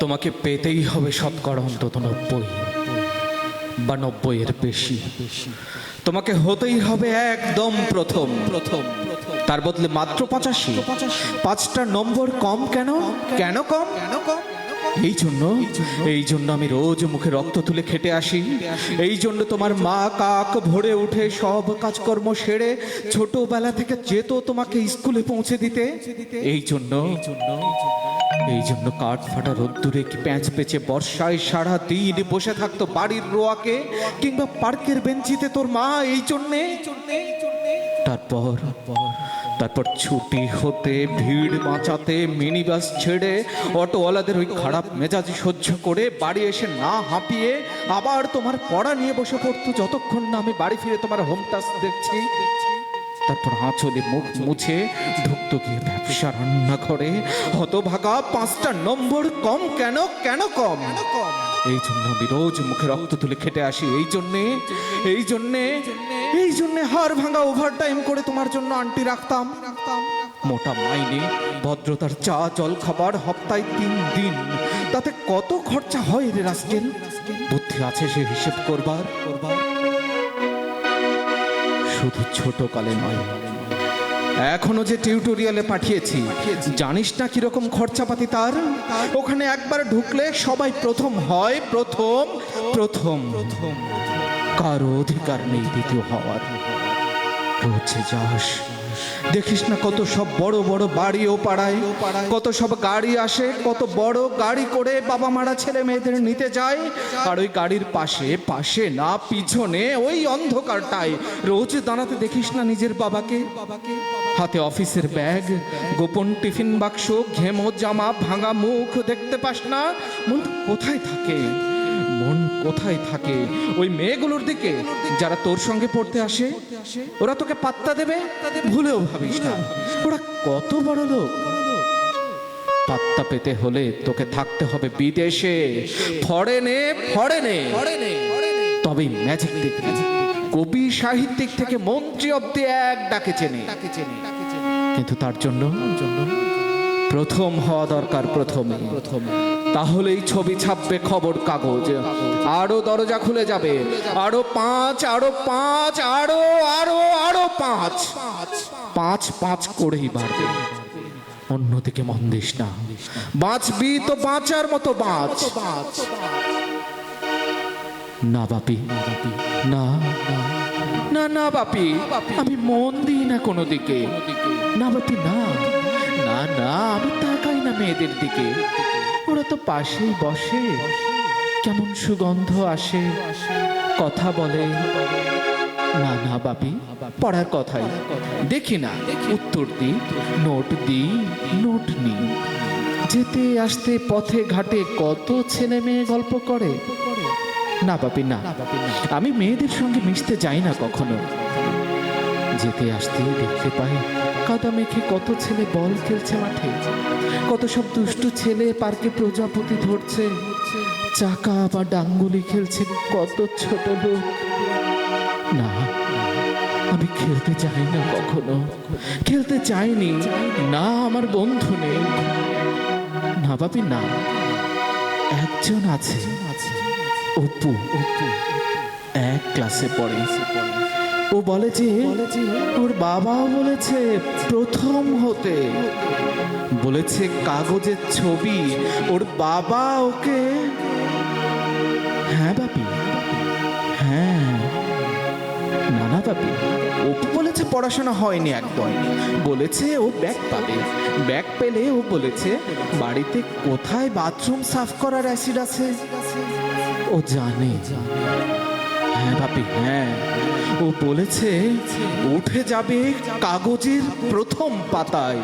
তোমাকে পেতেই হবে শতকরা অন্তত নব্বই। বা নব্বইয়ের বেশি। তোমাকে হতেই হবে একদম প্রথম। প্রথম তার বদলে মাত্র পঁচাশি। পাঁচটা নম্বর কম কেন? কেন কম কেন কম? এই জন্য এই জন্য আমি রোজ মুখে রক্ত তুলে খেটে আসি। এই জন্য তোমার মা কাক ভরে উঠে সব কাজকর্ম সেরে ছোটবেলা থেকে যেত তোমাকে স্কুলে পৌঁছে দিতে। এই জন্য এই জন্য কাঠ ফাটা রোদ্দুরে কি প্যাঁচ পেঁচে বর্ষায় সারা দিন বসে থাকতো বাড়ির রোয়াকে? কিংবা পার্কের বেঞ্চিতে তোর মা এই জন্যে? তারপর তারপর ছুটি হতে, ভিড় বাঁচাতে মিনি বাস ছেড়ে, অটোওয়ালাদের ওই খারাপ মেজাজি সহ্য করে বাড়ি এসে না হাঁপিয়ে আবার তোমার পড়া নিয়ে বসে পড়তো। যতক্ষণ না আমি বাড়ি ফিরে তোমার হোম টাচ দেখছি। তারপর আঁচলে মুখ মুছে ঢুকতো গিয়ে ব্যবসা রান্না করে। হতভাগা পাঁচটা নম্বর কম কেন কেন কম? এই জন্য আমি রোজ মুখে রক্ত তুলে খেটে আসি, এই জন্যে এই জন্যে এই জন্যে হাড় ভাঙা ওভার টাইম করে তোমার জন্য আন্টি রাখতাম। মোটা মাইনে, ভদ্রতার চা জল খাবার হপ্তায় তিন দিন। তাতে কত খরচা হয় রে রাস্কেল? বুদ্ধি আছে সে হিসেব করবার করবার? শুধু ছোট কালে নয়। এখনও যে টিউটোরিয়ালে পাঠিয়েছি, জানিস না কীরকম খরচাপাতি তার? ওখানে একবার ঢুকলে সবাই প্রথম হয়, প্রথম প্রথম। কারও অধিকার নেই দ্বিতীয় হওয়ার। রোজে যাস? দেখিস না কত সব বড় বড় বাড়ি ও পাড়ায়। কত সব গাড়ি আসে, কত বড় গাড়ি করে বাবা মারা ছেলে মেয়েদের নিতে যায়। আর ওই গাড়ির পাশে পাশে না, পিছনে ওই অন্ধকারটায়। রোজ দাঁড়াতে দেখিস না নিজের বাবাকে। হাতে অফিসের ব্যাগ, গোপন টিফিন বাক্স, ঘেমো জামা ভাঙা মুখ দেখতে পাস না। মন কোথায় থাকে? মন কোথায় থাকে? ওই মেয়েগুলোর দিকে যারা তোর সঙ্গে পড়তে আসে, ওরা তোকে পাত্তা দেবে? ভুলেও ভাবিস না। ওরা কত বড় লোক। পাত্তা পেতে হলে তোকে থাকতে হবে বিদেশে। ফরেনে ফরেনে। তবে ম্যাজিক দেখবি কবি সাহিত্যিক থেকে মন্ত্রী অব্দি এক ডাকে চেনে। কিন্তু তার জন্য প্রথম হওয়া দরকার প্রথমে প্রথমে। তাহলেই ছবি ছাপবে খবর কাগজ। আরও দরজা খুলে যাবে। আরও পাঁচ আরও পাঁচ, আরও আরও আরও পাঁচ। পাঁচ পাঁচ করেই বাড়বে। অন্যদিকে মন দিস না। বাঁচবি তো বাঁচার মতো বাঁচ। না বাপি। না না না বাপি। আমি মন দিই না কোনো দিকে। না বাপি, না। না না, আমি তাকাই না মেয়েদের দিকে। ওরা তো পাশেই বসে। কেমন সুগন্ধ আসে, কথা বলে। না না, বাপি, পড়ার কথাই। দেখি না, উত্তর দিই, নোট দিই, নোট নিই। যেতে আসতে পথে ঘাটে কত ছেলে মেয়ে গল্প করে? না, বাপি, না। আমি মেয়েদের সঙ্গে মিশতে যাই না কখনো। যেতে আসতে দেখতে পাই কাদা মেখে কত ছেলে বল খেলছে মাঠে? কত সব দুষ্টু ছেলে পার্কে প্রজাপতি ধরছে? চাকা বা ডাঙ্গুলি খেলছে কত ছোট লোক। না, আমি খেলতে চাই না কখনো। খেলতে চাইনি। না, আমার বন্ধু নেই। না, বাপি, না। একজন আছে। অপু অপু। এক ক্লাসে পড়ে। ও বলে যে ওর বাবাও বলেছে প্রথম হতে। বলেছে কাগজের ছবি, ওর বাবা ওকে হ্যাঁ বাপি হ্যাঁ না না বাপি অপু বলেছে পড়াশোনা হয়নি একদম। বলেছে ও ব্যাগ পাবে, ব্যাগ পেলে ও বলেছে বাড়িতে কোথায় বাথরুম সাফ করার অ্যাসিড আছে? ও জানে। হ্যাঁ বাপি হ্যাঁ। ও বলেছে উঠে যাবে কাগজের প্রথম পাতায়।